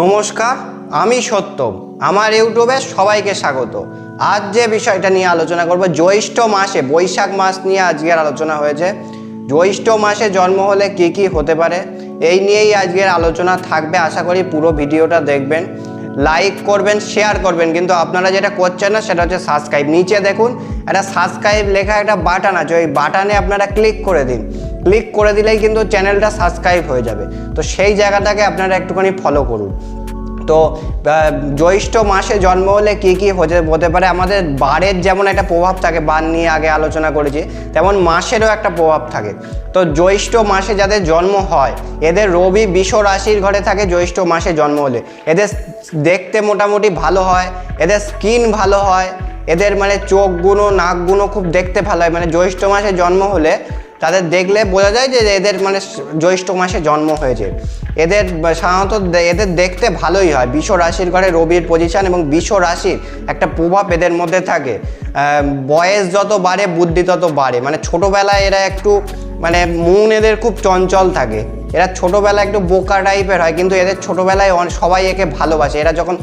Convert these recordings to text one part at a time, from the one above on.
নমস্কার, আমি সত্যম। আমার ইউটিউবে সবাইকে স্বাগত। আজ যে বিষয়টা নিয়ে আলোচনা করব, জ্যৈষ্ঠ মাসে, বৈশাখ মাস নিয়ে আজকের আলোচনা হয়েছে। জ্যৈষ্ঠ মাসে জন্ম হলে কি কি হতে পারে, এই নিয়েই আজকের আলোচনা থাকবে। আশা করি পুরো ভিডিওটা দেখবেন, লাইক করবেন, শেয়ার করবেন। কিন্তু আপনারা যেটা করছেন না, সেটা হচ্ছে সাবস্ক্রাইব। নিচে দেখুন, একটা সাবস্ক্রাইব লেখা একটা বাটন আছে। ওই বাটনে আপনারা ক্লিক করে দিন। ক্লিক করে দিলেই কিন্তু চ্যানেলটা সাবস্ক্রাইব হয়ে যাবে। তো সেই জায়গাটাকে আপনারা একটুখানি ফলো করুন। তো জ্যৈষ্ঠ মাসে জন্ম হলে কি কি হতে হতে পারে? আমাদের বারের যেমন একটা প্রভাব থাকে বার নিয়ে আগে আলোচনা করেছি, তেমন মাসেরও একটা প্রভাব থাকে। তো জ্যৈষ্ঠ মাসে যাদের জন্ম হয়, এদের রবি, বিষ রাশির ঘরে থাকে জ্যৈষ্ঠ মাসে জন্ম হলে। এদের দেখতে মোটামুটি ভালো হয়, এদের স্কিন ভালো হয়, এদের মানে চোখগুলো নাকগুলো খুব দেখতে ভালো হয়। মানে জ্যৈষ্ঠ মাসে জন্ম হলে তাদের দেখলে বোঝা যায় যে এদের মানে জ্যৈষ্ঠ মাসে জন্ম হয়েছে। এদের সাধারণত এদের দেখতে ভালোই হয়। বিশ্ব রাশির ঘরে রবির পজিশন এবং বিশ্ব রাশির একটা প্রভাব এদের মধ্যে থাকে। বয়স যত বাড়ে, বুদ্ধি তত বাড়ে। মানে ছোটোবেলায় এরা একটু মানে মন এদের খুব চঞ্চল থাকে। এরা ছোটোবেলায় একটু বোকা টাইপের হয়, কিন্তু এদের ছোটোবেলায় সবাই একে ভালোবাসে। এরা যখন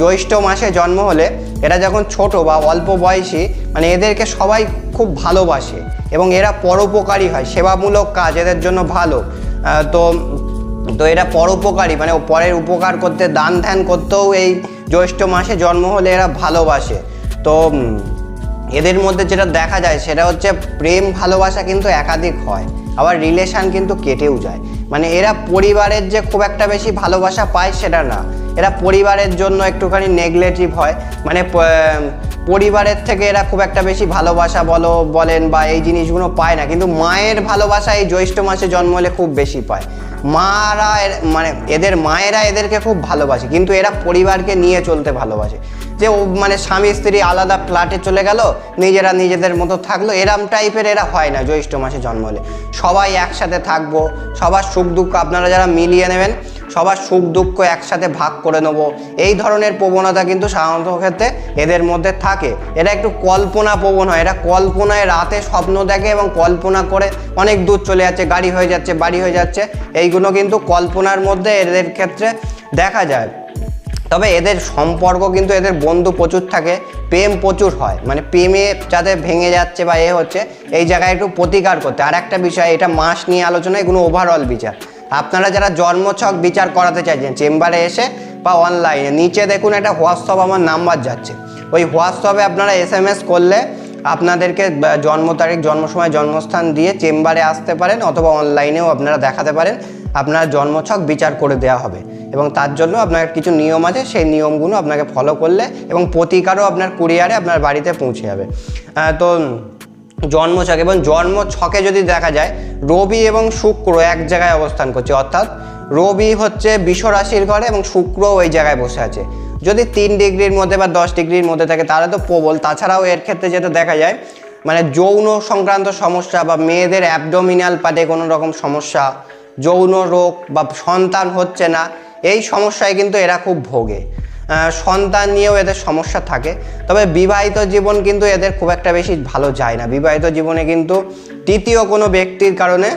জ্যৈষ্ঠ মাসে জন্ম হলে এরা যখন ছোট বা অল্প বয়সী মানে এদেরকে সবাই খুব ভালোবাসে এবং এরা পরোপকারী হয়, সেবামূলক কাজ এদের জন্য ভালো। তো তো এরা পরোপকারী মানে পরের উপকার করতে, দান ধ্যান করতেও এই জ্যৈষ্ঠ মাসে জন্ম হলে এরা ভালোবাসে। তো এদের মধ্যে যেটা দেখা যায়, সেটা হচ্ছে প্রেম, ভালোবাসা কিন্তু একাধিক হয়, আবার রিলেশন কিন্তু কেটেও যায়। মানে এরা পরিবারের যে খুব একটা বেশি ভালোবাসা পায় সেটা না। এরা পরিবারের জন্য একটুখানি নেগলেটিভ হয়। মানে পরিবারের থেকে এরা খুব একটা বেশি ভালোবাসা বলো, বলেন বা এই জিনিসগুলো পায় না। কিন্তু মায়ের ভালোবাসা এই জ্যৈষ্ঠ মাসে জন্ম হলে খুব বেশি পায়। মারা মানে এদের, মায়েরা এদেরকে খুব ভালোবাসে, কিন্তু এরা পরিবারকে নিয়ে চলতে ভালোবাসে। যে ও মানে স্বামী, স্ত্রী আলাদা ফ্ল্যাটে চলে গেল, নিজেরা নিজেদের মতো থাকল, এরম টাইপের এরা হয় না জ্যৈষ্ঠ মাসে জন্ম হলে। সবাই একসাথে থাকব, সবার সুখ দুঃখ আপনারা যারা মিলিয়ে নেবেন সবার সুখ দুঃখ একসাথে ভাগ করে নেব। এই ধরনের প্রবণতা কিন্তু সাধারণত ক্ষেত্রে এদের মধ্যে থাকে। এরা একটু কল্পনা প্রবণ হয়। এরা কল্পনায় রাতে স্বপ্ন দেখে এবং কল্পনা করে অনেক দূর চলে যাচ্ছে, গাড়ি হয়ে যাচ্ছে, বাড়ি হয়ে যাচ্ছে। এইগুলো কিন্তু কল্পনার মধ্যে এদের ক্ষেত্রে দেখা যায়। তবে এদের সম্পর্ক কিন্তু এদের বন্ধু প্রচুর থাকে, প্রেম প্রচুর হয়। মানে প্রেমে যাদের ভেঙে যাচ্ছে বা এ হচ্ছে, এই জায়গায় একটু প্রতিকার করতে আর একটা বিষয়, এটা মাস নিয়ে আলোচনা এগুলো ওভারঅল বিচার। আপনারা যারা জন্মছক বিচার করাতে চাইছেন, চেম্বারে এসে বা অনলাইনে নিচে দেখুন একটা হোয়াটসঅ্যাপ আমার নাম্বার যাচ্ছে। ওই হোয়াটসঅ্যাপে আপনারা এস এম এস করলে আপনাদেরকে জন্ম তারিখ, জন্ম সময়, জন্মস্থান দিয়ে চেম্বারে আসতে পারেন অথবা অনলাইনেও আপনারা দেখাতে পারেন। আপনার জন্মছক বিচার করে দেওয়া হবে। এবং তার জন্য আপনার কিছু নিয়ম আছে, সেই নিয়মগুলো আপনাকে ফলো করলে এবং প্রতিকারও আপনার কুরিয়ারে আপনার বাড়িতে পৌঁছে যাবে। তো জন্মছক এবং জন্ম ছকে যদি দেখা যায়, রবি এবং শুক্র এক জায়গায় অবস্থান করছে। অর্থাৎ রবি হচ্ছে বিষ রাশির ঘরে এবং শুক্র ওই জায়গায় বসে আছে। যদি তিন ডিগ্রির মধ্যে বা দশ ডিগ্রির মধ্যে থাকে, তাহলে তো প্রবল। তাছাড়াও এর ক্ষেত্রে যেটা দেখা যায় মানে যৌন সংক্রান্ত সমস্যা বা মেয়েদের অ্যাবডোমিনাল পাটে কোনো রকম সমস্যা, যৌন রোগ বা সন্তান হচ্ছে না, এই সমস্যায় কিন্তু এরা খুব ভোগে। সন্তান নিয়েও এদের সমস্যা থাকে। তবে বিবাহিত জীবন কিন্তু এদের খুব একটা বেশি ভালো যায় না। বিবাহিত জীবনে কিন্তু তৃতীয় কোনো ব্যক্তির কারণে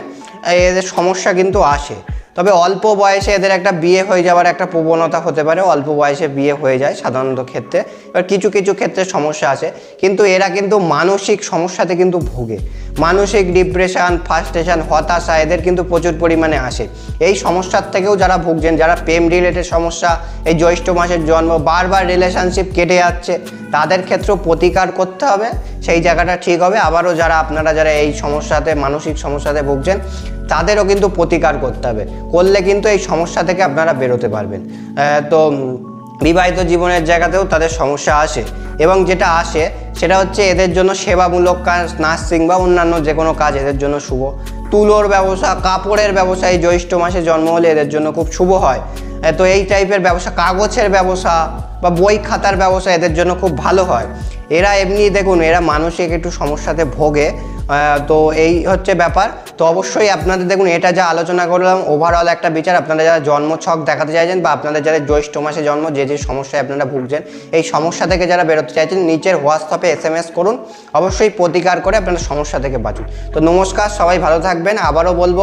এদের সমস্যা কিন্তু আসে। তবে অল্প বয়সে এদের একটা বিয়ে হয়ে যাওয়ার একটা প্রবণতা হতে পারে। অল্প বয়সে বিয়ে হয়ে যায় সাধারণত ক্ষেত্রে। এবার কিছু কিছু ক্ষেত্রে সমস্যা আছে। কিন্তু এরা কিন্তু মানসিক সমস্যাতে কিন্তু ভোগে। মানসিক ডিপ্রেশন ফার্স্টেশন হতাশা এদের কিন্তু প্রচুর পরিমাণে আসে। এই সমস্যার থেকেও যারা ভুগছেন, যারা প্রেম রিলেটেড সমস্যা, এই জ্যৈষ্ঠ মাসের জন্ম, বারবার রিলেশনশিপ কেটে যাচ্ছে তাদের ক্ষেত্রেও প্রতিকার করতে হবে, সেই জায়গাটা ঠিক হবে। আবারও যারা আপনারা যারা এই সমস্যাতে, মানসিক সমস্যাতে ভুগছেন, তাদেরও কিন্তু প্রতিকার করতে হবে। করলে কিন্তু এই সমস্যা থেকে আপনারা বেরোতে পারবেন। তো বিবাহিত জীবনের জায়গাতেও তাদের সমস্যা আসে এবং যেটা আসে, সেটা হচ্ছে এদের জন্য সেবামূলক কাজ, নার্সিং বা অন্যান্য যে কোনো কাজ এদের জন্য শুভ। তুলোর ব্যবসা, কাপড়ের ব্যবসা এই জ্যৈষ্ঠ মাসে জন্ম হলে এদের জন্য খুব শুভ হয়। তো এই টাইপের ব্যবসা, কাগজের ব্যবসা বা বই খাতার ব্যবসা এদের জন্য খুব ভালো হয়। এরা এমনি দেখুন, এরা মানসিক একটু সমস্যাতে ভোগে তো এই হচ্ছে ব্যাপার। তো অবশ্যই আপনাদের দেখুন, এটা যা আলোচনা করলাম ওভারঅল একটা বিচার, আপনারা যারা জন্মছক দেখাতে চাইছেন বা আপনাদের যারা জ্যৈষ্ঠ মাসে জন্ম, যে যে সমস্যায় আপনারা ভুগছেন, এই সমস্যা থেকে যারা বেরোতে চাইছেন, নিচের হোয়াটসঅ্যাপে এস এম এস করুন। অবশ্যই প্রতিকার করে আপনারা সমস্যা থেকে বাঁচুন। তো নমস্কার, সবাই ভালো থাকবেন। আবারও বলব,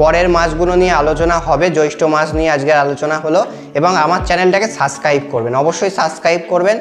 পরের মাসগুলো নিয়ে আলোচনা হবে, জ্যৈষ্ঠ মাস নিয়ে আজকের আলোচনা হলো, এবং আমার চ্যানেলটাকে সাবস্ক্রাইব করবেন। অবশ্যই সাবস্ক্রাইব করবেন।